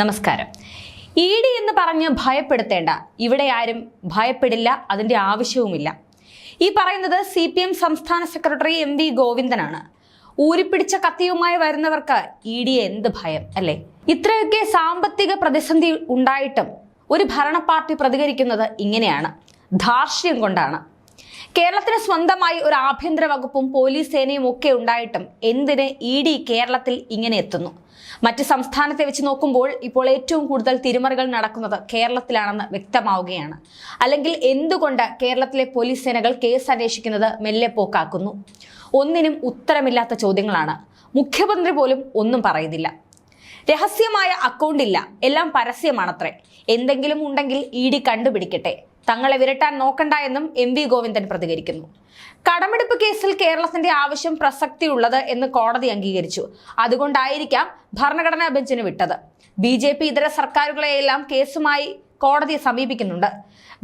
നമസ്കാരം. E D എന്ന് പറഞ്ഞ് ഭയപ്പെടുത്തേണ്ട. ഇവിടെ ആരും ഭയപ്പെടില്ല അതിന്റെ ആവശ്യവുമില്ല. ഈ പറയുന്നത് സി പി എം സംസ്ഥാന സെക്രട്ടറി എം വി ഗോവിന്ദനാണ്. ഊരിപ്പിടിച്ച കത്തിയുമായി വരുന്നവർക്ക് ഇ ഡി എന്ത് ഭയം അല്ലേ? ഇത്രയൊക്കെ സാമ്പത്തിക പ്രതിസന്ധി ഉണ്ടായിട്ടും ഒരു ഭരണ പാർട്ടി പ്രതികരിക്കുന്നത് ഇങ്ങനെയാണ്. ധാർഷ്ട്യം കൊണ്ടാണ്. കേരളത്തിന് സ്വന്തമായി ഒരു ആഭ്യന്തര വകുപ്പും പോലീസ് സേനയും ഒക്കെ ഉണ്ടായിട്ടും എന്തിന് ഇ ഡി കേരളത്തിൽ ഇങ്ങനെ എത്തുന്നു? മറ്റ് സംസ്ഥാനത്തെ വെച്ച് നോക്കുമ്പോൾ ഇപ്പോൾ ഏറ്റവും കൂടുതൽ തിരിമറികൾ നടക്കുന്നത് കേരളത്തിലാണെന്ന് വ്യക്തമാവുകയാണ്. അല്ലെങ്കിൽ എന്തുകൊണ്ട് കേരളത്തിലെ പോലീസ് സേനകൾ കേസ് അന്വേഷിക്കുന്നത് മെല്ലെ പോക്കാക്കുന്നു? ഒന്നിനും ഉത്തരമില്ലാത്ത ചോദ്യങ്ങളാണ്. മുഖ്യമന്ത്രി പോലും ഒന്നും പറയുന്നില്ല. രഹസ്യമായ അക്കൗണ്ടില്ല എല്ലാം പരസ്യമാണത്രേ. എന്തെങ്കിലും ഉണ്ടെങ്കിൽ ഇ ഡി കണ്ടുപിടിക്കട്ടെ. തങ്ങളെ വിരട്ടാൻ നോക്കണ്ട എന്നും എം വി ഗോവിന്ദൻ പ്രതികരിക്കുന്നു. കടമെടുപ്പ് കേസിൽ കേരളത്തിന്റെ ആവശ്യം പ്രസക്തിയുള്ളത് എന്ന് കോടതി അംഗീകരിച്ചു. അതുകൊണ്ടായിരിക്കാം ഭരണഘടനാ ബെഞ്ചിന് വിട്ടത്. ബി ജെ പി ഇതര സർക്കാരുകളെയെല്ലാം കേസുമായി കോടതിയെ സമീപിക്കുന്നുണ്ട്.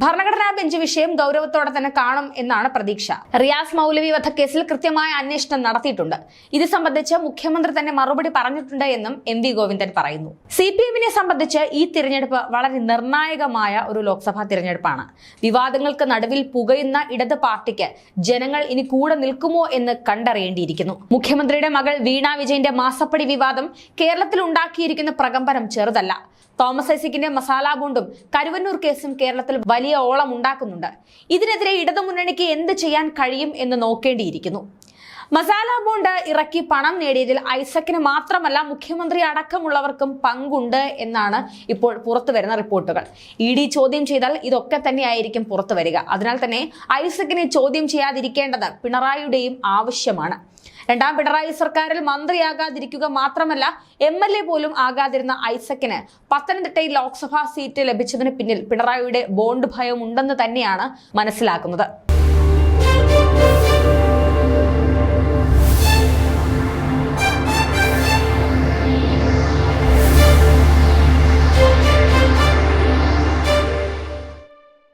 ഭരണഘടനാ ബെഞ്ച് വിഷയം ഗൗരവത്തോടെ തന്നെ കാണും എന്നാണ് പ്രതീക്ഷ. റിയാസ് മൗലവി വധക്കേസിൽ കൃത്യമായ അന്വേഷണം നടത്തിയിട്ടുണ്ട്. ഇത് സംബന്ധിച്ച് മുഖ്യമന്ത്രി തന്നെ മറുപടി പറഞ്ഞിട്ടുണ്ട് എന്നും എം വി ഗോവിന്ദൻ പറയുന്നു. സി പി എമ്മിനെ സംബന്ധിച്ച് ഈ തിരഞ്ഞെടുപ്പ് വളരെ നിർണായകമായ ഒരു ലോക്സഭാ തിരഞ്ഞെടുപ്പാണ്. വിവാദങ്ങൾക്ക് നടുവിൽ പുകയുന്ന ഇടത് പാർട്ടിക്ക് ജനങ്ങൾ ഇനി കൂടെ നിൽക്കുമോ എന്ന് കണ്ടറിയേണ്ടിയിരിക്കുന്നു. മുഖ്യമന്ത്രിയുടെ മകൾ വീണ വിജയന്റെ മാസപ്പടി വിവാദം കേരളത്തിൽ ഉണ്ടാക്കിയിരിക്കുന്ന പ്രകമ്പനം ചെറുതല്ല. തോമസ് ഐസിക്കിന്റെ മസാല ബോണ്ടും കരുവന്നൂർ കേസും കേരളത്തിൽ വലിയ ഓളം ഉണ്ടാക്കുന്നുണ്ട്. ഇതിനെതിരെ ഇടതുമുന്നണിക്ക് എന്ത് ചെയ്യാൻ കഴിയും എന്ന് നോക്കേണ്ടിയിരിക്കുന്നു. മസാല ബോണ്ട് ഇറക്കി പണം നേടിയതിൽ ഐസക്കിന് മാത്രമല്ല മുഖ്യമന്ത്രി അടക്കമുള്ളവർക്കും പങ്കുണ്ട് എന്നാണ് ഇപ്പോൾ പുറത്തു വരുന്ന റിപ്പോർട്ടുകൾ. ഇ ഡി ചോദ്യം ചെയ്താൽ ഇതൊക്കെ തന്നെയായിരിക്കും പുറത്തു വരിക. അതിനാൽ തന്നെ ഐസക്കിനെ ചോദ്യം ചെയ്യാതിരിക്കേണ്ടത് പിണറായിയുടെയും ആവശ്യമാണ്. രണ്ടാം പിണറായി സർക്കാരിൽ മന്ത്രിയാകാതിരിക്കുക മാത്രമല്ല എം എൽ എ പോലും ആകാതിരുന്ന ഐസക്കിന് പത്തനംതിട്ടയിൽ ലോക്സഭാ സീറ്റ് ലഭിച്ചതിന് പിന്നിൽ പിണറായിയുടെ ബോണ്ട് ഭയം ഉണ്ടെന്ന് തന്നെയാണ് മനസ്സിലാക്കുന്നത്.